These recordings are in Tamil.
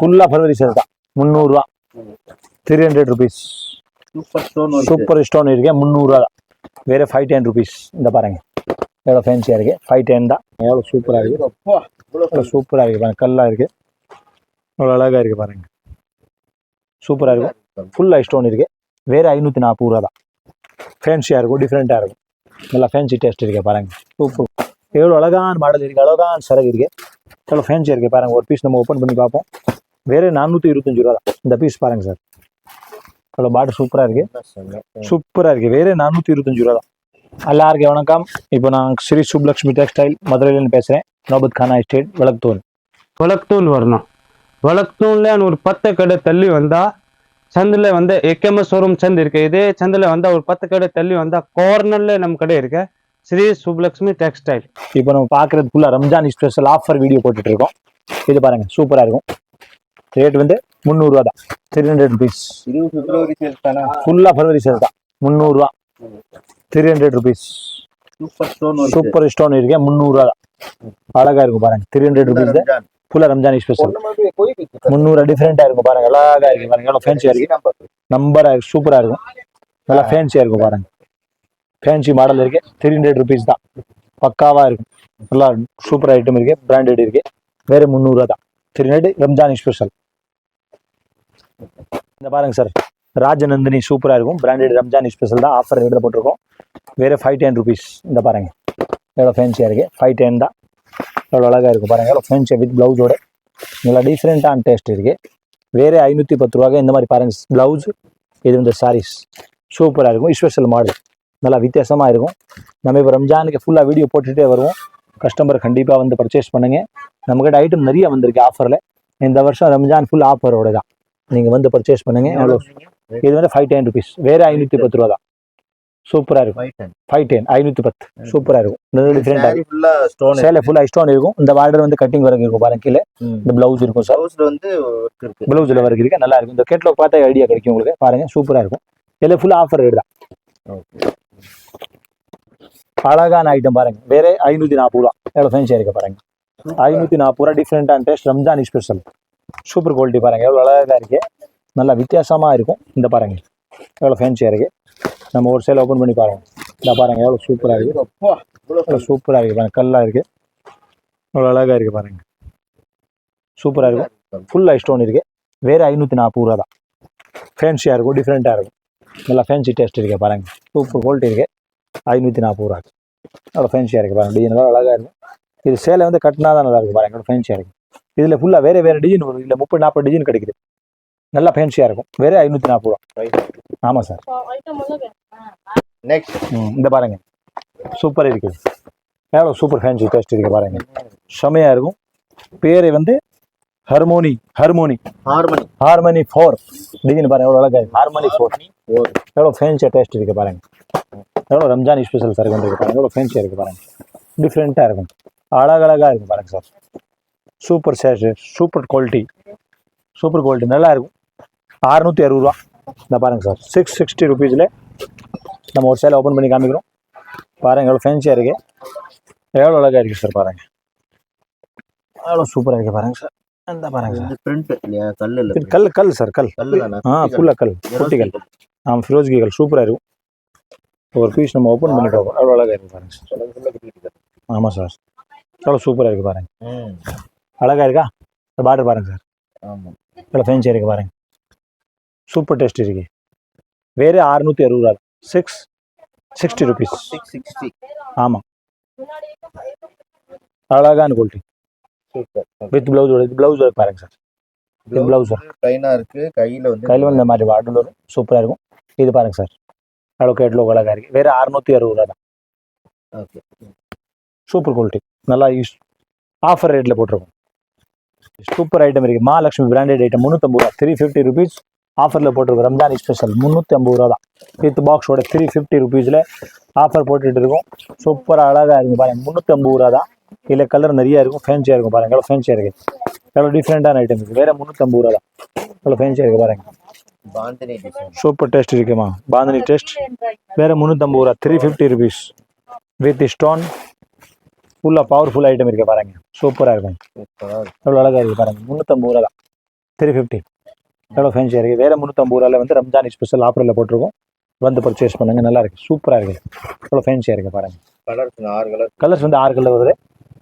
ஃபுல்லா ஃபர்வரி சேல் தான். முந்நூறுரூவா three hundred rupees super stone இருக்கு முந்நூறுரூவா தான். வேற ஃபைவ் டென் ருபீஸ் இந்த பாருங்க. எவ்வளோ ஃபேன்சியாக இருக்கு? ஃபைவ் டென் தான். எவ்வளோ சூப்பராக இருக்கு? எவ்வளோ சூப்பராக இருக்கு பாருங்க. கல்லாக இருக்கு. எவ்வளோ அழகாக இருக்கு பாருங்க. சூப்பராக இருக்கும் ஃபுல்லாக ஸ்டோன் இருக்கு. வேற ஐநூற்றி நாற்பது ரூபா தான். ஃபேன்சியாக இருக்கும் டிஃப்ரெண்ட்டாக இருக்கும். நல்லா ஃபேன்சி டேஸ்ட் இருக்கு பாருங்க. சூப்பர் எவ்வளோ அழகான மாடல் இருக்கு அழகான சரகு இருக்கு. எவ்வளோ ஃபேன்சியாக இருக்கு பாருங்க. ஒரு பீஸ் நம்ம ஓப்பன் பண்ணி பார்ப்போம். வேற நானூற்றி இருபத்தஞ்சு ரூபா தான். இந்த பீஸ் பாருங்க சார் எவ்வளோ பாட்டு சூப்பராக இருக்கு. சூப்பராக இருக்கு. வேற நானூற்றி இருபத்தஞ்சு ரூபா தான். எல்லாருக்கும் வணக்கம். இப்போ நான் ஸ்ரீ சுப்லக்ஷ்மி டெக்ஸ்டைல் மதுரையிலேருந்து பேசுகிறேன் நோபத் கானா எஸ்டேட் விளக்குத்தோல் வழக்தூள் வரணும். வழக்தூள்ல ஒரு பத்து கடை தள்ளி வந்தா சந்தில் வந்து எக்கேஎம்எஸ் ஷோரூம் சந்த் இருக்கு. இதே சந்தில் வந்தா ஒரு பத்து கடை தள்ளி வந்தா கார்னர்ல நம்ம கடை இருக்கு. ஸ்ரீ சுப்லக்ஷ்மி டெக்ஸ்டைல் இப்போ நம்ம பார்க்குறது ஃபுல்லாக ரம்ஜான் ஸ்பெஷல் ஆஃபர் வீடியோ போட்டுட்டு இருக்கோம். இது பாருங்க சூப்பராக இருக்கும். ரேட் வந்து முந்நூறுரூவா தான். த்ரீ ஹண்ட்ரட் ருபீஸ் இது பிப்ரவரி சேல்ஸ் தானே? ஃபுல்லாக ஃபர்வரி சேல் தான். முந்நூறுரூவா three hundred rupees super stone super stone இருக்கு முந்நூறுரூவா தான். அழகாக இருக்கும் பாருங்க. த்ரீ ஹண்ட்ரட் ருபீஸ் தான் ஃபுல்லாக ரம்ஜான் ஸ்பெஷல் முந்நூறு டிஃப்ரெண்ட்டாக இருக்கும் பாருங்க. அழகாக இருக்கு பாருங்க. எவ்வளோ ஃபேன்சியாக இருக்கு. நம்பராக இருக்கு. சூப்பராக இருக்கும். நல்லா ஃபேன்சியாக இருக்கும் பாருங்க. ஃபேன்சி மாடல் இருக்கு. த்ரீ ஹண்ட்ரட் ருபீஸ் தான். பக்காவாக இருக்கும். நல்லா சூப்பர் ஐட்டம் இருக்கு. பிராண்டட் இருக்கு. வேற முந்நூறுரூவா தான். திருநெடு ரம்ஜான் ஸ்பெஷல் இந்த பாருங்க சார் ராஜநந்தினி சூப்பராக இருக்கும். பிராண்டட் ரம்ஜான் ஸ்பெஷல் தான் ஆஃபர் எடுத்து போட்டிருக்கோம் வேறு ஃபைவ் டென் ருபீஸ் இந்த பாருங்க. எவ்வளோ ஃபேன்சியாக இருக்குது ஃபைவ் டென் தான். எவ்வளோ அழகாக இருக்கும் பாருங்கள் எவ்வளோ ஃபேன்சியாக வித் ப்ளவுஸோட நல்லா டிஃப்ரெண்ட்டான டேஸ்ட் இருக்கு. வேறு ஐநூற்றி பத்து ரூபாய்க்கு இந்த மாதிரி பாருங்கள் ப்ளவுஸ் இது வந்து சாரீஸ் சூப்பராக இருக்கும். ஸ்பெஷல் மாடல் நல்லா வித்தியாசமாக இருக்கும். நம்ம இப்போ ரம்ஜானுக்கு ஃபுல்லாக வீடியோ போட்டுகிட்டே வருவோம். கஸ்டமர் கண்டிப்பாக வந்து பர்ச்சேஸ் பண்ணுங்க. நம்மக்கிட்ட ஐட்டம் நிறைய வந்திருக்கு ஆஃபரில் இந்த வருஷம் ரம்ஜான் ஃபுல் ஆஃபரோட தான். நீங்கள் வந்து பர்ச்சேஸ் பண்ணுங்க. எவ்வளோ இது வந்து ஃபைவ் டென் ருபீஸ் வேற ஐநூற்றி பத்து ரூபா தான். சூப்பராக இருக்கும். ஃபைவ் டென் ஐநூற்றி பத்து. சூப்பராக இருக்கும். நல்ல டிஃப்ரெண்டாக இருக்கும். சேலை ஃபுல்லாக ஸ்டோன் இருக்கும். இந்த பார்டர் வந்து கட்டிங் வரைக்கும் இருக்கும் பாருங்க கீழே. இந்த பிளவுஸ் இருக்கும் சார் ஹவுஸ்ல வந்து பிளவுஸில் வரைக்கும் இருக்கு. நல்லா இருக்கும். இந்த கேட்லாக் பார்த்தா ஐடியா கிடைக்கும் உங்களுக்கு. பாருங்க சூப்பராக இருக்கும். இதில் ஃபுல்லாக ஆஃபர் ரேட் தான் அழகான ஐட்டம் பாருங்க. வேற ஐநூற்றி நாற்பது ரூபா. எவ்வளோ ஃபேன்சியாக இருக்கு பாருங்க. ஐநூற்றி நாற்பது ரூபா டிஃப்ரெண்டான taste Ramzan special super quality பாருங்க. எவ்வளோ அழகாக இருக்கு. நல்லா வித்தியாசமாக இருக்கும். இந்த பாருங்க. எவ்வளோ ஃபேன்சியாக இருக்கு. நம்ம ஒரு சேல் ஓப்பன் பண்ணி பாருங்க. இந்த பாருங்க எவ்வளோ சூப்பராக இருக்கு. எவ்வளோ சூப்பராக இருக்கு பாருங்க. கல்லாக இருக்கு. எவ்வளோ அழகாக இருக்கு பாருங்க. சூப்பராக இருக்கும் ஃபுல்லாக ஸ்டோன் இருக்கு. வேற ஐநூற்றி நாற்பது ரூபா தான். ஃபேன்சியாக இருக்கும் டிஃப்ரெண்ட்டாக இருக்கும். நல்லா ஃபேன்சி டேஸ்ட் இருக்கு பாருங்க. சூப்பர் குவாலிட்டி இருக்கு. ஐநூற்றி நாற்பது ரூபா நல்லா ஃபேன்சியாக இருக்கு பாருங்க டிசைன் நல்லா அழகாக இருக்கும் இது சேலை வந்து கட்டினா தான் நல்லா இருக்கும் பாருங்க நல்லா ஃபேன்சியாக இருக்கும் இதில் ஃபுல்லாக வேற வேற டிசைன் வரும் இதில் முப்பது நாற்பது டிசைன் கிடைக்குது. நல்லா ஃபேன்சியாக இருக்கும். வேற ஐநூற்றி நாற்பது ரூபா. ஆமாம் சார் நெக்ஸ்ட் இந்த பாருங்க. சூப்பர் இருக்குது. எவ்வளோ சூப்பர் ஃபேன்சி டேஸ்ட் இருக்கு பாருங்க. செமையாக இருக்கும். பேர் வந்து harmony harmony harmony harmony four design பாருங்க எவ்வளோ அழகாக ஹார்மனி ஃபோர். எவ்வளோ ஃபேன்சியாக டேஸ்ட் இருக்கு பாருங்க. எவ்வளோ ரம்ஜான் ஸ்பெஷல் சார் இருக்கு பாருங்க. எவ்வளோ ஃபேன்சியாக இருக்கு பாருங்க. டிஃப்ரெண்ட்டாக இருக்கும். அழகழகாக இருக்கும் பாருங்க சார் சூப்பர் சேஷ் சூப்பர் குவாலிட்டி சூப்பர் குவாலிட்டி நல்லா இருக்கும். அறுநூற்றி அறுபது ரூபா. இந்த பாருங்க சார் சிக்ஸ் சிக்ஸ்டி ருபீஸில் நம்ம ஒரு சேலை ஓப்பன் பண்ணி காமிக்கிறோம். பாருங்க எவ்வளோ ஃபேன்சியாக இருக்கு. எவ்வளோ அழகாக இருக்கு சார் பாருங்க. எவ்வளோ சூப்பராக இருக்கு பாருங்க சார் அந்த பாருங்க சார் பிரிண்ட் கல் கல் சார் கல். ஆ ஃபுல்லாக கல். குட்டிகள். ஆமாம் ஃபிரோஸ்கி கல் சூப்பராக இருக்கும். ஒரு பீஸ் நம்ம ஓப்பன் பண்ணி பார்ப்போம் எவ்வளோ அழகாக இருக்கு பாருங்க சார் ஆமாம் சார் எவ்வளோ சூப்பராக இருக்கு பாருங்க. அழகாக இருக்கா? இந்த பார்டர் பாருங்க சார் ஆமா. எவ்வளோ ஃபேன்சியாக இருக்கு பாருங்க. சூப்பர் டேஸ்ட் இருக்கு. வேறு அறுநூற்றி அறுபது ரூபா six sixty rupees six sixty ஆமாம் அழகான குவாலிட்டி சூப்பர் வித் ப்ளவுஸோட இது ப்ளவுஸ் பாருங்க சார் இது ப்ளவுஸ் ப்ளைனா இருக்கு. கையில வந்து கையில் வந்து இந்த மாதிரி பாட்டில் வரும் சூப்பராக இருக்கும். இது பாருங்க சார் எவ்வளோ கேட்லோ அழகாக இருக்கு வேறு அறுநூற்றி அறுபது ரூபா தான். ஓகே சூப்பர் குவாலிட்டி நல்லா யூஸ் ஆஃபர் ரேட்டில் போட்டிருக்கோம். சூப்பர் ஐட்டம் இருக்குது மகாலட்சுமி பிராண்டட் ஐட்டம் முந்நூற்றம்பது ரூபா. த்ரீ ஃபிஃப்டி ருபீஸ் ஆஃபரில் போட்டிருக்கோம். ரம்ஜான் ஸ்பெஷல் முந்நூற்றி ஐம்பது ரூபா தான். வித் பாக்ஸோட த்ரீ ஃபிஃப்டி ருபீஸில் ஆஃபர் போட்டுட்டு இருக்கோம். சூப்பராக அழகாக இருக்கும் பாருங்க. முந்நூற்றி ஐம்பது ரூபா தான். இதில் கலர் நிறைய இருக்கும். ஃபேன்சியாக இருக்கும் பாருங்க. எவ்வளோ ஃபேன்சியாக இருக்குது எவ்வளோ டிஃப்ரெண்ட்டான ஐட்டம் இருக்குது வேறு முந்நூற்றம்பது ரூபா தான். எவ்வளோ ஃபேன்சியாக இருக்குது பாருங்க. பாந்தினி டிசைன் சூப்பர் டேஸ்ட் இருக்குமா? பாந்தனி டேஸ்ட் வேறு முந்நூற்றம்பது ரூபா three fifty rupees with stone ஃபுல்லாக பவர்ஃபுல் ஐட்டம் இருக்கு பாருங்க. சூப்பராக இருக்கும். சூப்பரா இருக்கு எவ்வளோ அழகாக இருக்குது பாருங்க. முந்நூற்றம்பது ரூபா தான். த்ரீ ஃபிஃப்டி எவ்வளோ ஃபேன்சியாக இருக்குது வேறு முந்நூற்றம்பது ரூபாயில் வந்து ரம்ஜான் ஸ்பெஷல் ஆஃபரில் போட்டிருக்கோம். வந்து பர்ச்சேஸ் பண்ணுங்கள் நல்லா இருக்குது சூப்பராக இருக்குது எவ்வளோ ஃபேன்சியாக இருக்குது பாருங்கள் கலர்ஸ் ஆறு கலர் கலர்ஸ் வந்து ஆறு கலர் வருது.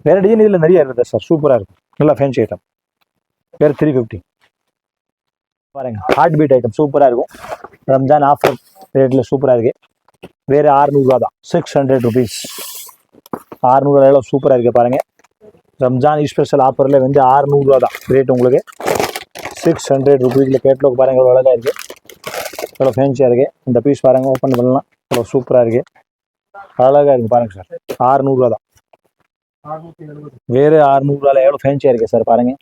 வேறு டிசைன் இதில் நிறைய இருக்குது சார் சூப்பராக இருக்கும் நல்லா ஃபேன்சி ஐட்டம் வேறு த்ரீ ஃபிஃப்டி பாருங்க. ஹார்ட் பீட் ஐட்டம் சூப்பராக இருக்கும். ரம்ஜான் ஆஃபர் ரேட்டில் சூப்பராக இருக்கு. வேறு ஆறுநூறுவா தான். சிக்ஸ் ஹண்ட்ரட் ருபீஸ் ஆறுநூறுவா எவ்வளோ சூப்பராக இருக்குது பாருங்க. ரம்ஜான் ஸ்பெஷல் ஆஃபரில் வந்து ஆறுநூறுவா தான் ரேட் உங்களுக்கு. சிக்ஸ் ஹண்ட்ரட் ருபீஸில் கேட்லாக் பாருங்க எவ்வளோ அழகாக இருக்குது எவ்வளோ ஃபேன்சியாக இருக்குது இந்த பீஸ் பாருங்க ஓப்பன் பண்ணலாம். எவ்வளோ சூப்பராக இருக்குது அழகாக இருக்குது பாருங்க சார் ஆறுநூறுவா தான். வேறு ஆறுநூறுவால எவ்வளோ ஃபேன்சியாக இருக்குது சார் பாருங்கள்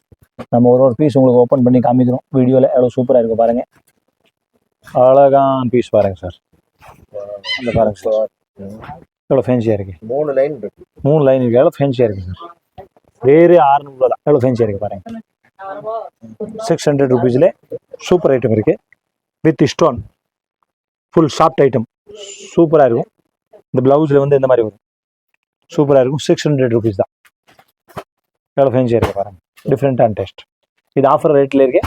நம்ம ஒரு ஒரு பீஸ் உங்களுக்கு ஓப்பன் பண்ணி காமிக்கிறோம். வீடியோவில் எவ்வளோ சூப்பராக இருக்குது பாருங்க. அழகான பீஸ் பாருங்க சார் இந்த பாருங்க சார் எவ்வளோ ஃபேன்சியாக இருக்குது மூணு லைன் இருக்கு. மூணு லைன் இருக்குது எவ்வளோ ஃபேன்சியாக இருக்குது சார் வேறு ஆறுநூறுவா தான். எவ்வளோ ஃபேன்சியாக இருக்குது பாருங்க. சிக்ஸ் ஹண்ட்ரட் ருபீஸில் சூப்பர் ஐட்டம் இருக்குது with stone full soft item சூப்பராக இருக்கும். இந்த ப்ளவுஸில் வந்து இந்த மாதிரி வரும். சூப்பராக இருக்கும். சிக்ஸ் ஹண்ட்ரட் ருபீஸ் தான். எவ்வளோ ஃபேன்சியாக இருக்குது பாருங்க. டிஃப்ரெண்ட்டான டேஸ்ட் இது ஆஃபர் ரேட்டில் இருக்கு.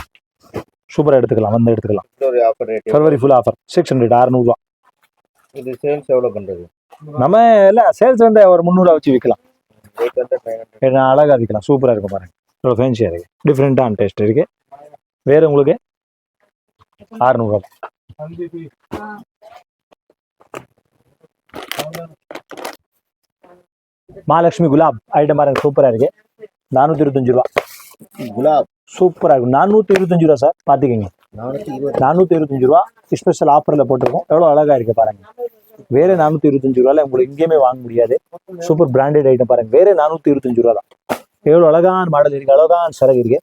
சூப்பராக எடுத்துக்கலாம் வந்து எடுத்துக்கலாம். Offer rate February full offer six hundred அறுநூறுவா. இது சேல்ஸ் எவ்வளவு பண்றது? நம்ம இல்லை சேல்ஸ் வந்து ஒரு முந்நூறுவா வச்சு விற்கலாம் அழகாக விற்கலாம் சூப்பராக இருக்கும் பாருங்க. இவ்வளோ ஃபேன்சியாக இருக்குது டிஃப்ரெண்ட்டான டேஸ்ட் இருக்குது வேறு உங்களுக்கு? அறுநூறுவா. மகாலட்சுமி குலாப் ஐட்டம் பாருங்க சூப்பராக இருக்கு. நானூற்றி இருபத்தஞ்சு ரூபா. குலாப். சூப்பராக இருக்கும். நானூற்றி இருபத்தஞ்சு ரூபா சார் பார்த்துக்கங்க. நானூத்தி நானூற்றி இருபத்தஞ்சு ரூபா ஸ்பெஷல் ஆஃபரில் போட்டிருக்கோம். எவ்வளோ அழகாக இருக்கு பாருங்க. வேறு நானூற்றி இருபத்தஞ்சு ரூபாயில் உங்களுக்கு எங்கேயுமே வாங்க முடியாது. சூப்பர் பிராண்டட் ஐட்டம் பாருங்க. வேறு நானூற்றி இருபத்தஞ்சு ரூபா தான் எவ்வளோ அழகான மாடல் இருக்கு. அழகான சரகு இருக்கு.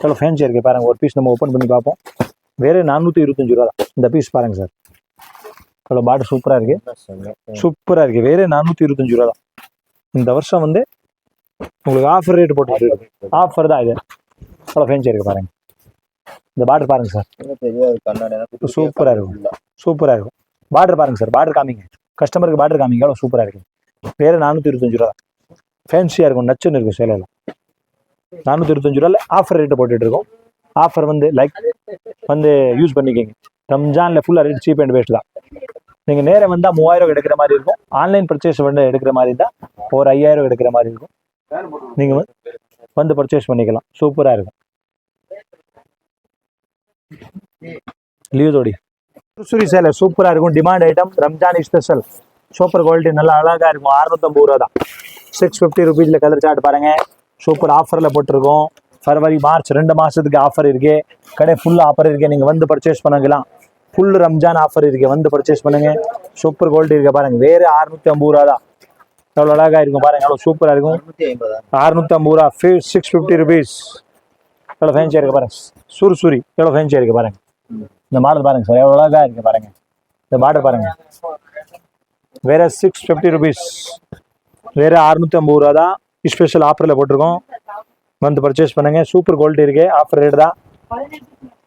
எவ்வளோ ஃபேன்சியாக இருக்கு பாருங்க. ஒரு பீஸ் நம்ம ஓப்பன் பண்ணி பார்ப்போம். வேறு நானூற்றி இருபத்தஞ்சு ரூபா. தான் இந்த பீஸ் பாருங்க சார். எவ்வளோ பாட்டு சூப்பராக இருக்கு. சூப்பராக இருக்கு. வேறு நானூற்றி இருபத்தஞ்சு ரூபா தான் இந்த வருஷம் வந்து உங்களுக்கு ஆஃபர் ரேட் போட்டு ஆஃபர் தான் இது. எவ்வளோ ஃபேன்சியாக இருக்கு பாருங்க. இந்த பாட்டில் பாருங்க சார் இன்னும் பெரிய ஒரு கண்ணாடி எனக்கு குட்டி சூப்பரா இருக்கும். சூப்பராக இருக்கும். பார்டர் பாருங்க சார் பார்டர் காமிங்க. கஸ்டமருக்கு பார்டர் காமிங்க எவ்வளோ சூப்பராக இருக்கு. வேறு நானூற்றி இருபத்தஞ்சு ரூபா. ஃபேன்சியாக இருக்கும் நச்சுன்னு இருக்கும் சேலையில் நானூற்றி இருபத்தஞ்சு ரூபாயில் ஆஃபர் ரேட்டு போட்டுட்டு இருக்கோம். ஆஃபர் வந்து லைக் வந்து யூஸ் பண்ணிக்கோங்க. ரம்ஜானில் ஃபுல்லாக ரேட் சீப் அண்ட் பெஸ்ட் தான். நீங்கள் நேரம் வந்தால் மூவாயிரம் எடுக்கிற மாதிரி இருக்கும். ஆன்லைன் பர்ச்சேஸ் வந்து எடுக்கிற மாதிரி இருந்தால் ஒரு ஐயாயிரம் எடுக்கிற மாதிரி இருக்கும். நீங்கள் வந்து பர்ச்சேஸ் பண்ணிக்கலாம். சூப்பராக இருக்கும். லியோதோடி சுரி சேலை சூப்பராக இருக்கும். Demand item Ramzan special super quality நல்லா அழகாக இருக்கும். அறுநூத்தம்பது ரூபா தான். சிக்ஸ் ஃபிஃப்டி ருபீஸில் கலர் சார்ட் பாருங்க. சூப்பர் ஆஃபரில் போட்டிருக்கோம். ஃபெப்ரவரி மார்ச் ரெண்டு மாதத்துக்கு ஆஃபர் இருக்கே. கடை ஃபுல் ஆஃபர் இருக்கே. நீங்கள் வந்து பர்ச்சேஸ் பண்ணிக்கலாம். ஃபுல் ரம்ஜான் ஆஃபர் இருக்கே. வந்து பர்ச்சேஸ் பண்ணுங்க. சூப்பர் குவாலிட்டி இருக்கு பாருங்க. வேறு அறுநூத்தி ஐம்பது ரூபா தான். எவ்வளோ அழகாக இருக்கும் பாருங்க எவ்வளோ சூப்பராக இருக்கும். அறுநூத்தம்பது ரூபா ஃபி சிக்ஸ் ஃபிஃப்டி ருபீஸ் எவ்வளோ ஃபேன்சியாக இருக்கு பாருங்க. சூரி சூரி எவ்வளோ ஃபேன்சியாக இருக்கு பாருங்க. இந்த மாடல் பாருங்க சார் எவ்வளோ அழகாக இருக்கு பாருங்க. இந்த மாடல் பாருங்க. வேற சிக்ஸ் ஃபிஃப்டி ருபீஸ் வேற அறுநூத்தி ஐம்பது ரூபா தான் ஸ்பெஷல் ஆஃபரில் போட்டிருக்கோம். வந்து பர்ச்சேஸ் பண்ணுங்க. சூப்பர் குவாலிட்டி இருக்கு ஆஃபர் ரேட் தான்.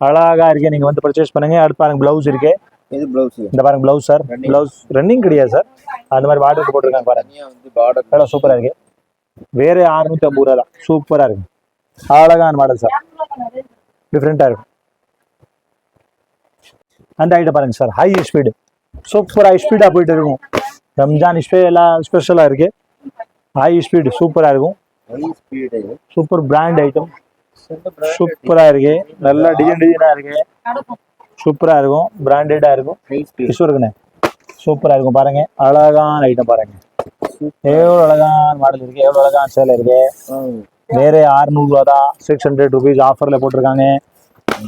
அழகா இருக்கு நீங்க வந்து பர்ச்சேஸ் பண்ணுங்க. அடுத்து பாருங்க பிளவுஸ் இருக்கு. இது பிளவுஸ் இந்த பாருங்க பிளவுஸ் சார். பிளவுஸ் ரன்னிங் கிடையாது சார் அந்த மாதிரி பார்டருக்கு போட்டிருக்காங்க பாருங்க. பார்டர் எவ்வளோ சூப்பராக இருக்கு. வேற அறுநூத்தி ஐம்பது ரூபா தான் சூப்பராக இருக்கு. அழகான மாடல் சார் டிஃப்ரெண்ட்டாக இருக்கும் அந்த ஐட்டம் பாருங்க sir high speed super high ஸ்பீடாக போயிட்டு இருக்கும். ரம்ஜான் ஸ்பே எல்லாம் ஸ்பெஷலாக இருக்கு. ஹை ஸ்பீடு சூப்பராக இருக்கும். சூப்பர் பிராண்ட் ஐட்டம் சூப்பராக இருக்கு. நல்லா டிசைன் டிசைனாக இருக்கு. சூப்பராக இருக்கும். பிராண்டடாக இருக்கும். இருக்குண்ணே. சூப்பராக இருக்கும். பாருங்க. அழகான ஐட்டம் பாருங்க. எவ்வளோ அழகான மாடல் இருக்கு. எவ்வளோ அழகான சேலை இருக்கு. வேற அறுநூறுவா தான். சிக்ஸ் ஹண்ட்ரட் ருபீஸ் ஆஃபரில் போட்டிருக்காங்க.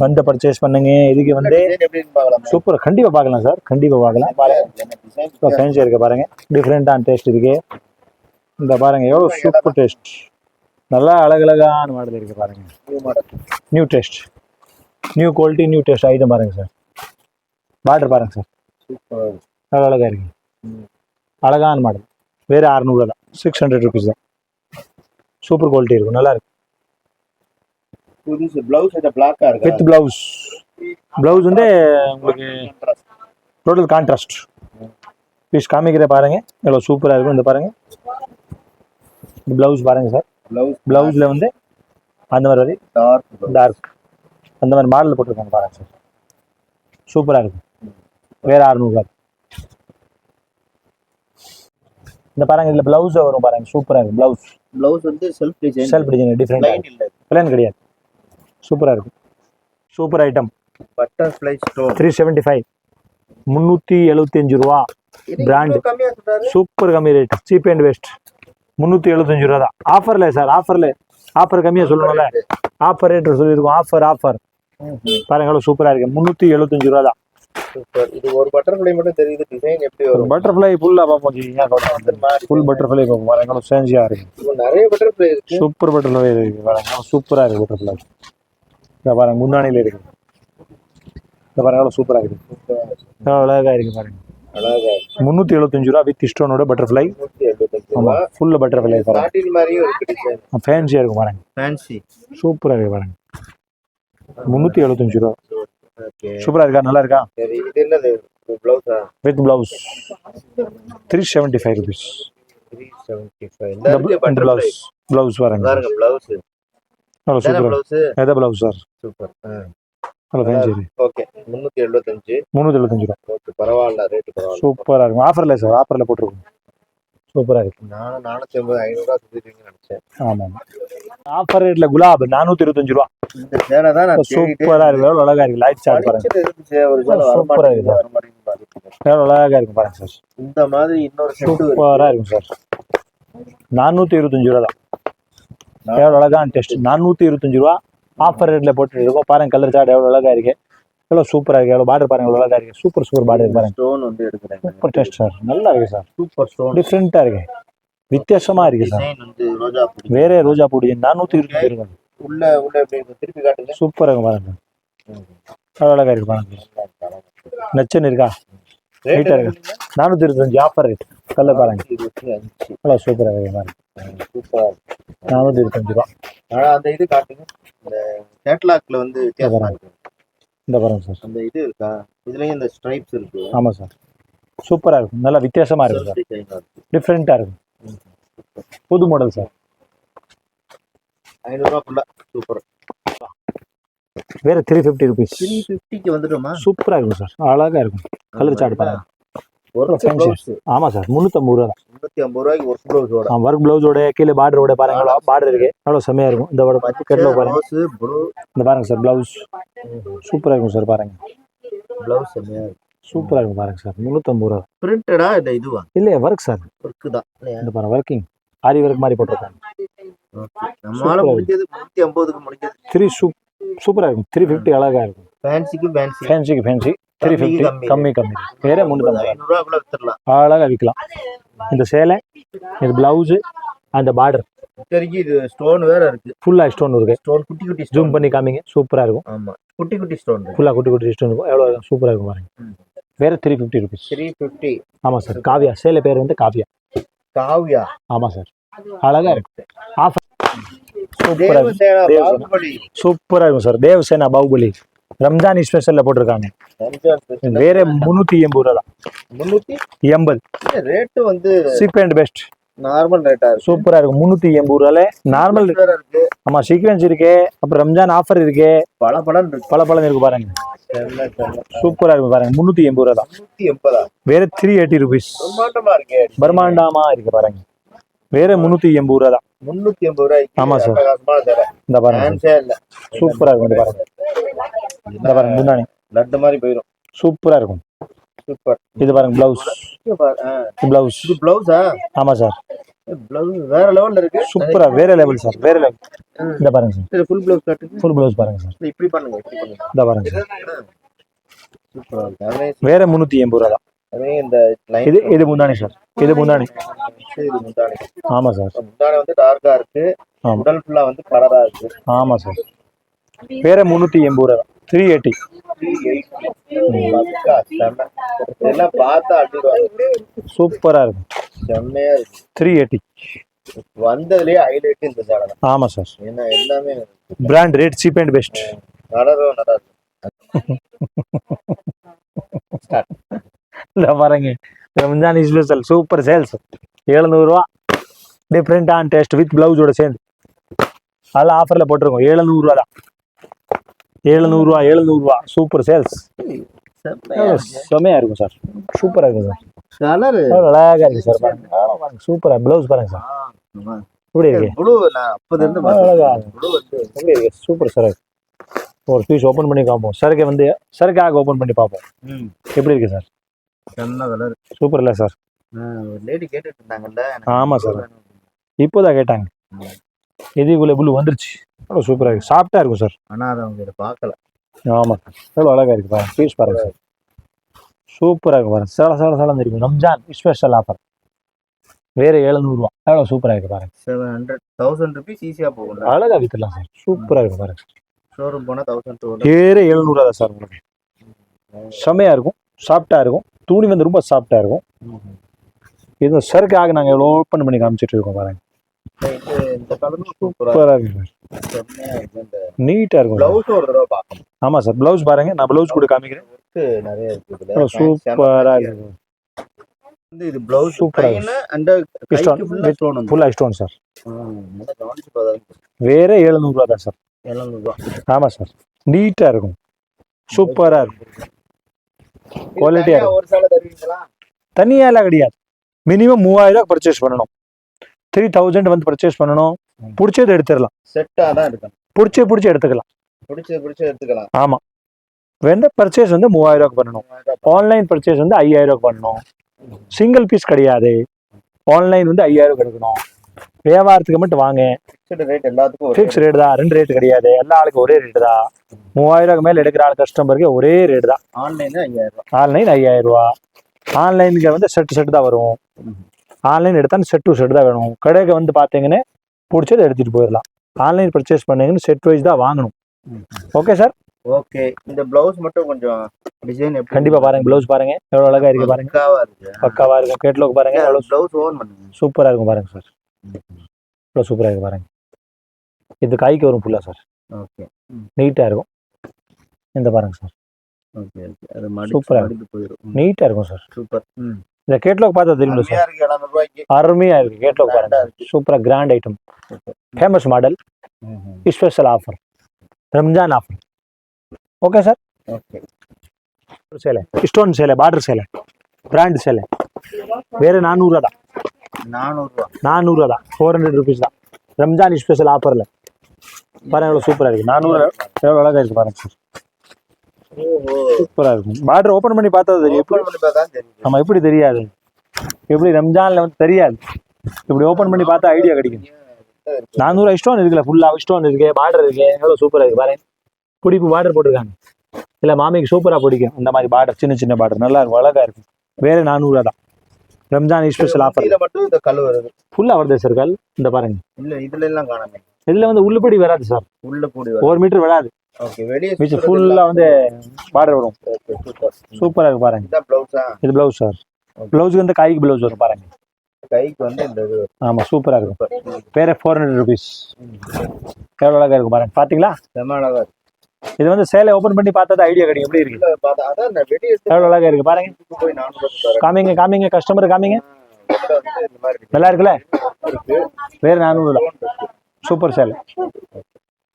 வந்து பர்ச்சேஸ் பண்ணுங்க. இதுக்கு வந்து சூப்பர் கண்டிப்பாக பார்க்கலாம் சார் கண்டிப்பாக பார்க்கலாம். பாருங்க. ஃபேன்சி இருக்கு பாருங்க. டிஃப்ரெண்ட்டான டேஸ்ட் இருக்கு. இந்த பாருங்க. எவ்வளோ சூப்பர் டேஸ்ட் நல்லா அழகழகான மாடல் இருக்கு பாருங்க. New taste new quality new taste item பாருங்க சார் பார்டர் பாருங்க சார் சூப்பர் அவ்வளோ அழகா இருக்கு. ம். அழகான மாடல் வேறு அறநூறுவா தான். சிக்ஸ் ஹண்ட்ரட் ருபீஸ் தான். சூப்பர் குவாலிட்டி இருக்கும். நல்லா இருக்கும் புதுசு பிளவுஸ் இந்த பிளாக்கா வித் இருக்கு? பிளவுஸ் பிளவுஸ் வந்து உங்களுக்கு டோட்டல் கான்ட்ராஸ்ட் பீஸ் காமிக்கிற பாருங்க. எவ்வளோ சூப்பராக இருக்கும் இந்த பாருங்க. பிளவுஸ் பாருங்க சார் பிளவுஸ் பிளவுஸில் வந்து அந்த மாதிரி டார்க் டார்க் அந்த மாதிரி மாடல் போட்டிருக்காங்க பாருங்க சார் சூப்பராக இருக்கும் வேற அறுநூறுவா இந்த பாருங்க இதில் ப்ளவுஸ் வரும் பாருங்க. சூப்பராக இருக்கும் ப்ளவுஸ் பிளவுஸ் வந்து self design self design different plan கிடையாது. சூப்பராக இருக்கும் super item butterfly stone three seventy five முந்நூற்றி எழுபத்தஞ்சு ரூபா. சொல்றாரு. சூப்பர் கம்மி ரேட் சீப் அண்ட் பெஸ்ட் முந்நூற்றி எழுபத்தஞ்சு ரூபா தான். ஆஃபரில் சார் ஆஃபரில் ஆஃபர் கம்மியாக சொல்லணும்ல. ஆஃபர் ரேட் சொல்லியிருக்கோம். ஆஃபர் ஆஃபர் பாருங்க எவ்வளோ சூப்பராக இருக்கு. முந்நூற்றி எழுபத்தஞ்சு ரூபா தான். சூப்பர் இது ஒரு பட்டர்ஃப்ளை மட்டும் தெரியுது டிசைன் எப்படி வரும்? பட்டர்ஃப்ளை ஃபுல்லாக பார்ப்போம் ஃபுல் பட்டர்ஃப்ளை பார்ப்போம். பாருங்க எவ்வளோ இருக்கு. நிறைய பட்டர்ஃப்ளை இருக்கு. சூப்பர் பட்டர்ஃப்ளை இருக்கு பாருங்க சூப்பராக இருக்கு பட்டர்ஃப்ளை இந்த பாருங்க முந்தானியில் இருக்கு. இந்த பாருங்க எவ்வளோ சூப்பராக இருக்கு. அழகாக இருக்கு. பாருங்க. அழகா முந்நூற்றி எழுபத்தஞ்சு ரூபா வித் ஸ்டோனோட பட்டர்ஃப்ளை ஆமாம் ஃபுல்லு பட்டர்ஃப்ளை காட்டின் மாதிரியும் இருக்கு ஃபேன்சியாக இருக்கும் பாருங்க. ஃபேன்சி சூப்பராக இருக்கு பாருங்க. முந்நூற்றி எழுபத்தஞ்சு ரூபா. சூப்பராக இருக்கா? நல்லா இருக்கா? இது என்னது? With blouse three five rupees seventy five butterfly blouse blouse பாருங்க. பிளவுஸ் தானே சூப்பராக எதை பிளவுஸ் சார் சூப்பர் அவ்வளோ ஃபேன்சி ஓகே எழுபத்தஞ்சு முந்நூற்றி எழுபத்தஞ்சு ரூபா. ஓகே பரவாயில்ல ரேட்டு பரவாயில்ல. சூப்பராக இருக்கும். ஆஃபரில் சார் ஆஃபரில் போட்டிருக்கோம். சூப்பராக இருக்கு. நானும் நானூத்தி ஐம்பது ஐநூறுரூவா சுத்திட்டீங்கன்னு நினைச்சேன். ஆமாம் ஆஃபர் ரேட்டில் குலாப் நானூற்றி இருபத்தஞ்சு ரூபா. இந்த சேலை தான் நான் சூப்பராக இருக்கு. எவ்வளோ அழகாக இருக்கு. லைட் சார்ட் பாருங்க. படிச்சுட்டு இருந்துச்சு. ஒரு சேலை சூப்பரா வரமாட்டேங்குது. இருக்கு. எவ்வளோ அழகாக இருக்கும் பாருங்க. சார். இந்த மாதிரி இன்னொரு சூப்பராக இருக்கும் சார். நானூற்றி இருபத்தஞ்சு ரூபா தான். எவ்வளோ அழகான டெஸ்ட் நானூற்றி இருபத்தஞ்சு ரூபா. ஆஃபர் ரேட்டில் போட்டு இருக்கோம். பாருங்க கலர் சார்ட் எவ்வளோ அழகாக இருக்கு. எவ்வளோ சூப்பராக இருக்கு எவ்வளோ பார்டர் பாருங்க எவ்வளோ அழகாக இருக்கு. சூப்பர் சூப்பர் பார்டர் பாருங்க. ஸ்டோன் வந்து எடுக்கிறேன். சூப்பர் டெஸ்ட் சார் நல்லா இருக்கு சார் சூப்பர் ஸ்டோன் டிஃப்ரெண்ட்டாக இருக்கு. வித்தியாசமாக இருக்கு சார் ரோஜா வேற ரோஜா பூடி நானூற்றி இருபத்தஞ்சு ரூபா உள்ள உள்ள இருக்கு? திருப்பி காட்டுங்க. சூப்பராக பாருங்க. அழகாக இருக்கு பாருங்க. நச்சுன்னு இருக்கா? ரேட் Neat ஆ இருக்கு. நானூற்றி இருபத்தஞ்சு. ஆஃபர் ரேட் கலர் பாருங்க. இருபத்தி எவ்வளோ சூப்பராக இருக்கு பாருங்க. சூப்பர் நானூற்றி இருபத்தஞ்சு ரூபா. அந்த இது காட்டுங்க. இந்த கேட்லாக்ல வந்து வித்தியாசமா இருக்கு. இந்த பாருங்க சார். அந்த இது இருக்கா? இதுலயும் இந்த ஸ்ட்ரைப்ஸ் இருக்கு. ஆமாம் சார். சூப்பராக இருக்கும். நல்லா வித்தியாசமாக இருக்கும் சார். டிஃப்ரெண்ட்டாக இருக்கும். புது மாடல் சார். ஐநூறுரூவாக்குள்ள சூப்பர் வேற த்ரீ ஃபிஃப்டி ருபீஸ் த்ரீ ஃபிஃப்டிக்கு வந்துடுமா? சூப்பராக இருக்கும் சார். அழகாக இருக்கும். கலர் சார்ட் பாருங்க. ஒரு ஆமாம் சார் முந்நூற்றம்பது ரூபா தான் முன்னூத்தி ஐம்பது ரூபாய்க்கு ஒரு ப்ளவுஸோட ஒர்க் ப்ளவுஸோட கீழே பார்டரோட பாருங்க. பார்டர் இருக்கு. எவ்வளோ செம்மையாக இருக்கும். இந்த கட்டில் பாருங்க. இந்த பாருங்க சார் ப்ளவுஸ் சூப்பராக இருக்கும் சார் பாருங்க. ப்ளவுஸ் செம்மையா இருக்கு. சூப்பராக இருக்கும் பாருங்க சார் முந்நூற்றம்பது ரூபா. பிரிண்டடா இந்த இதுவா? இல்லையா ஒர்க் சார் ஒர்க்கு தான். இந்த பாருங்க ஒர்க்கிங் ஆரி ஒர்க் மாதிரி போட்டிருக்காங்க. நம்மளால. முடிஞ்சது முன்னூத்தி ஐம்பதுக்கு முடிஞ்சது த்ரீ சூப் சூப்பராக இருக்கும். த்ரீ ஃபிஃப்டி அழகாக இருக்கும். ஃபேன்சிக்கு ஃபேன்சி ஃபேன்சிக்கு ஃபேன்சி த்ரீ ஃபிஃப்டி கம்மி. கம்மி. வேற வித்துடலாம். அழகாக விற்கலாம் இந்த சேலை இது பிளவுஸு அந்த பார்டர் இப்போதைக்கு இது ஸ்டோன் வேற இருக்கு. ஃபுல்லாக ஸ்டோன் இருக்கு. ஸ்டோன் குட்டி குட்டி ஜூம் பண்ணி காமிங்க. சூப்பராக இருக்கும். ஆமா. குட்டி குட்டி ஸ்டோன் இருக்கு. ஃபுல்லாக குட்டி குட்டி ஸ்டோன் இருக்கும். எவ்வளோ சூப்பராக இருக்கும் பாருங்க. வேற three fifty rupees three fifty ஆமாம் சார் காவியா. சேலை பேர் வந்து காவியா. காவியா. ஆமாம் சார் அழகாக இருக்கு. ஆஃபர் இருக்கும். சூப்பராக இருக்கும் சார் தேவசேனா பாகுபலி. ரம்ஜான் ஸ்பெஷலில் போட்டிருக்காங்க. வேற முந்நூற்றி எண்பது ரூபா தான். முன்னூத்தி எண்பது. ரேட்டு வந்து சீப் அண்ட் பெஸ்ட் நார்மல் ரேட்டா இருக்கு. சூப்பராக இருக்கும் முந்நூற்றி எண்பது ரூபால நார்மல் இருக்கு. ஆமாம் சீக்வன்ஸ் இருக்கு. அப்புறம் ரம்ஜான் ஆஃபர் இருக்கு. பல படம் இருக்கு. பல பழம் இருக்கு பாருங்க. சூப்பராக இருக்கும் பாருங்க. முந்நூற்றி எண்பது ரூபா தான். முன்னூத்தி வேற த்ரீ எயிட்டி ருபீஸ் பிரம்மாண்டமா இருக்கே. இருக்கு பாருங்க. வேற முந்நூற்றி எண்பது ரூபா தான். முன்னூத்தி எண்பது ரூபாய்க்கு ஆமா சார். இந்த பாருங்க. சூப்பரா இருக்கும் பாருங்க. இந்த பாருங்க முந்தானி லட்டு மாதிரி போயிடும் சூப்பரா இருக்கும். சூப்பர். இது பாருங்க பிளவுஸ் பிளவுஸ் இது பிளவுஸா ஆமா சார். பிளவுஸ் வேற லெவல்ல இருக்கு? சூப்பரா வேற லெவல் சார் வேற லெவல் இந்த பாருங்க சார். ஃபுல் பிளவுஸ் காட்டுங்க ஃபுல் பிளவுஸ் பாருங்க சார். இது இப்படி பண்ணுங்க இப்படி பண்ணுங்க. இந்த பாருங்க சார். சூப்பரா இருக்கு. வேற முந்நூற்றி எண்பது ரூபா தான் இந்த இது இது முந்தானி சார். இது முந்தானி இது முந்தானி ஆமா சார். முந்தானி வந்து டார்க்கா இருக்கு. உடல் ஃபுல்லா வந்து கலரா இருக்கு. ஆமா சார். வேற முந்நூற்றி எண்பது ரூபா. த்ரீ எயிட்டி சூப்பரா இருக்கும் செம்மையா இருக்கு. த்ரீ எயிட்டி வந்ததுலயே ஹைலைட் இந்த சேலை ஆமா சார் ஏன்னா எல்லாமே brand rate cheap and best நல்லா இருக்கு. இந்த பாருங்க. ரம்ஜான் ஸ்பெஷல் சூப்பர் சேல்ஸ் எழுநூறுவா டிஃப்ரெண்டான டேஸ்ட் வித் பிளவுஸோட சேர்ந்து. அதெல்லாம் ஆஃபரில் போட்டிருக்கோம். எழுநூறுவா தான். எழுநூறுவா எழுநூறுவா சூப்பர் சேல்ஸ் செம்மையா இருக்கு. செம்மையா இருக்கும் சார். சூப்பரா இருக்கும் சார். கலரு அழகா இருக்கு சார். பாருங்க ஆ, பாருங்க. சூப்பரா ப்ளவுஸ் பாருங்க சார். எப்படி இருக்கு? ப்ளூ அழகா. எப்படி இருக்கு? சூப்பர் சார் ஒரு பீஸ் ஓபன் பண்ணி பார்ப்போம் சரக்கை வந்து சரக்காக ஓபன் பண்ணி பார்ப்போம் எப்படி இருக்கு சார்? கலர் சூப்பர் இல்ல சார். லேடி கேட்டுட்டு இருந்தாங்கல்ல எனக்கு ஆமா blue சார். இப்போதான் கேட்டாங்க. இதுக்குள்ள புல்லு வந்துருச்சு. எவ்வளோ சூப்பரா இருக்கு. சாஃப்டா இருக்கும் சார் ஆனா அதை அவங்க இதை பார்க்கல. ஆமா. எவ்வளோ அழகா இருக்கு பாருங்க. பீஸ் பாருங்க சார் சூப்பரா இருக்கு பாருங்க. சேல சேல சேலம் இருக்கும் ரம்ஜான் ஸ்பெஷல் ஆஃபர் வேற எழுநூறுவா எவ்வளோ சூப்பரா இருக்கு பாருங்க. செவன் ஹண்ட்ரட் தௌசண்ட் ருபீஸ் ஈஸியா போகும்ல அழகா வித்துடலாம் சார் சூப்பரா இருக்கு பாருங்க. ஷோரூம் போனா தௌசண்ட் டூ வேற எழுநூறுவா தான் சார் உங்களுக்கு. செம்மையா இருக்கும். சாஃப்டா இருக்கும். துணி வந்து ரொம்ப சாஃப்டா இருக்கும். இது சரக்காக நாங்க எவ்வளோ ஓப்பன் பண்ணி காமிச்சிட்டு இருக்கோம் பாருங்க. நீட்டா இருக்கும் ஆமா சார் ப்ளவுஸ் பாருங்க நான் ப்ளவுஸ் கூட காமிக்கிறேன். ஒர்க்கு நிறைய இருக்கு இதுல. எவ்வளவு சூப்பரா இருக்கு. வந்து இது பிளவுஸ் சூப்பரா கையில அந்த கைக்கு Stone. ஃபுல்லா ஸ்டோன் வந்து. ஃபுல்லா ஸ்டோன் சார். வேற எழுநூறுவா தான் சார். ஆமா சார். நீட்டா இருக்கும். சூப்பரா இருக்கும். தனியா தனியாலாம் கிடையாது. மினிமம் மூவாயிரம் பர்ச்சேஸ் பண்ணணும். த்ரீ தௌசண்ட் வந்து பர்ச்சேஸ் பண்ணணும். பிடிச்சது எடுத்துடலாம். செட்டா தான் எடுக்கணும். பிடிச்ச பிடிச்சி எடுத்துக்கலாம். பிடிச்ச பிடிச்ச எடுத்துக்கலாம். வேண்ட பர்ச்சேஸ் வந்து மூவாயிரம் ரூபாய்க்கு பண்ணணும். ஆன்லைன் பர்ச்சேஸ் வந்து ஐயாயிரம் ரூபாய்க்கு பண்ணணும். சிங்கிள் பீஸ் கிடையாது. ஆன்லைன் வந்து ஐயாயிரம் எடுக்கணும். வியாபாரத்துக்கு மட்டும் வாங்க. ஃபிக்ஸ் ரேட் தான். ரெண்டு ரேட் கிடையாது. எல்லா ஆளுக்கும் ஒரே ரேட் தான். மூவாயிரம் ரூபாய்க்கு மேல எடுக்கிற ஆள் கஸ்டமருக்கு ஒரே ரேட் தான். ஆன்லைன்ல ஐயாயிரம் ரூபா ஆன்லைன் ஐயாயிரம் ரூபா ஆன்லைனுக்கு வந்து செட்டு செட்டு தான் வரும். ஆன்லைன் எடுத்தா செட் டு செட் தான் வேணும். கடைக்கு வந்து பார்த்தீங்கன்னா பிடிச்சதை எடுத்துட்டு போயிடலாம் ஆன்லைன் பர்ச்சேஸ் பண்ணீங்கன்னு செட் வைஸ் தான் வாங்கணும். ஓகே சார் ஓகே இந்த பிளவுஸ் மட்டும் கொஞ்சம் டிசைன் கண்டிப்பா பாருங்க ப்ளவுஸ் பாருங்க. எவ்வளவு அழகா இருக்கு பாருங்க. பக்காவா இருக்கு. பக்காவா இருக்கும். கேட்லாக் பாருங்க. எவ்வளவு பிளவுஸ் ஓன் பண்ணுங்க. சூப்பரா இருக்கும் பாருங்க சார் எவ்வளவு சூப்பரா இருக்கு பாருங்க. இது காய்க்கு வரும் ஃபுல்லா சார் ஓகே நீட்டா இருக்கும். இந்த பாருங்க சார் ஓகே ஓகே அது சூப்பரா போயிடும் நீட்டா இருக்கும். சார் சூப்பர் ம். இந்த கேட்லாக் பார்த்தா தெரியும் சார்? அருமையா இருக்கு கேட்லாக் பாருங்க. சூப்பரா grand item famous model special offer Ramzan offer okay sir சேலை ஸ்டோன் சேலை பார்டர் சேலை பிராண்ட் சேலை வேற நானூறுவா தான். நானூறு ரூபா நானூறுவா தான். ஃபோர் ஹண்ட்ரட் ருபீஸ் தான். ரம்ஜான் ஸ்பெஷல் ஆஃபர்ல பாருங்க எவ்வளோ சூப்பரா இருக்கு. நானூறு எவ்வளோ அழகா இருக்கு பாருங்க சார். சூப்பரா இருக்கும். பார்டர் ஓப்பன் பண்ணி பார்த்தா தெரியும். பண்ணி பார்த்தா தெரியுது நம்ம எப்படி தெரியாது? எப்படி ரம்ஜான்ல வந்து தெரியாது. இப்படி ஓப்பன் பண்ணி பார்த்தா ஐடியா கிடைக்கும். நானூறு ஸ்டோன் இருக்குல்ல ஃபுல்லா ஸ்டோன் இருக்கு பார்டர் இருக்கு எவ்வளவு சூப்பரா இருக்கு பாருங்க பிடிப்பு பார்டர் போட்டிருக்காங்க. இல்ல மாமிக்கு சூப்பரா பிடிக்கும். இந்த மாதிரி பார்டர் சின்ன சின்ன பார்டர் நல்லா இருக்கும் அழகா இருக்கும். வேற நானூறுவா தான். ரம்ஜான் ஸ்பெஷல் ஆஃபர் மட்டும் இந்த கல் வருது. ஃபுல்லா வருது சார் கல்? இந்த பாருங்க. இல்ல இதுல எல்லாம் காணாமே. இதுல வந்து உள்ளபடி வராது சார் உள்ள கூடி வருது. ஒரு மீட்டர் வராது. மிச்சம் ஃபுல்லா வந்து பார்டர் வரும் சூப்பர் சூப்பரா இருக்கு பாருங்க. இது பிளவுஸ் சார் பிளவுஸ்க்கு வந்து கைக்கு பிளவுஸ் வரும் பாருங்க. கைக்கு வந்து இந்த இது ஆமா சூப்பரா இருக்கும். வேற ஃபோர் ஹண்ட்ரட் ருபீஸ் எவ்வளவு அழகா இருக்கும் பாருங்க. இருக்கு. இது வந்து சேலை ஓபன் பண்ணி பார்த்தா ஐடியா கிடைக்கும். எப்படி இருக்கு? உள்ள பார்த்தா அதான் இந்த வெளியே எவ்வளவு அழகா இருக்கு பாருங்க. காமிங்க காமிங்க கஸ்டமர் காமிங்க. நல்லா இருக்குல்ல? வேற நானூறு சூப்பர் சேலை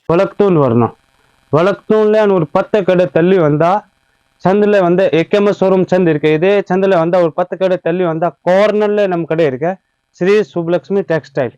வழக்தூள் வரணும். வழக்தூள்ல ஒரு பத்து கடை தள்ளி வந்தால் சந்தில் வந்து எக்கேஎம்எஸ் ஷோரூம் சந்த் இருக்குது இதே சந்தில் வந்தால் ஒரு பத்து கடை தள்ளி வந்தால் கார்னர்ல நம்ம கடை இருக்கு. ஸ்ரீ சுப்லக்ஷ்மி டெக்ஸ்டைல்